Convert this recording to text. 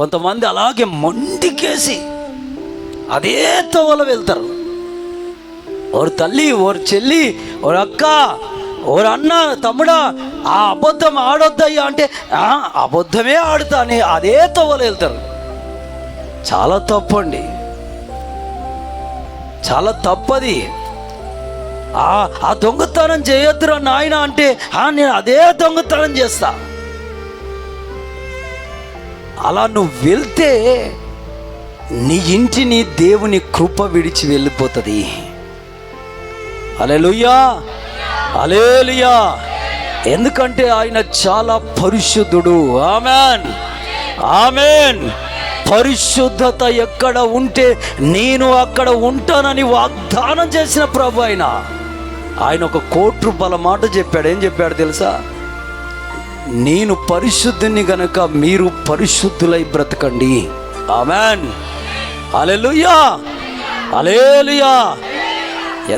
కొంతమంది అలాగే మొండికేసి అదే తోవలో వెళ్తారు. ఓరు తల్లి ఓరు చెల్లి ఓరు అక్క ఓరు అన్న తమ్ముడా ఆ అబద్ధం ఆడొద్దయ్యా అంటే "ఆ, అబద్ధమే ఆడుతా అని అదే తోవలో వెళ్తారు. చాలా తప్పండి. చాలా తప్పది. ఆ ఆ దొంగతనం చేయొద్దురా నాయన అంటే నేను అదే దొంగతనం చేస్తా. అలా నువ్వు వెళ్తే నీ ఇంటిని దేవుని కృప విడిచి వెళ్ళిపోతుంది. అలెలుయ్యా అలేలుయా ఎందుకంటే ఆయన చాలా పరిశుద్ధుడు. ఆమెన్. ఆమెన్. పరిశుద్ధత ఎక్కడ ఉంటే నేను అక్కడ ఉంటానని వాగ్దానం చేసిన ప్రభు ఆయన ఆయన ఒక కోటి రూపాయల మాట చెప్పాడు. ఏం చెప్పాడు తెలుసా? నేను పరిశుద్ధిని గనక మీరు పరిశుద్ధులై బ్రతకండి. ఆమెన్. Hallelujah hallelujah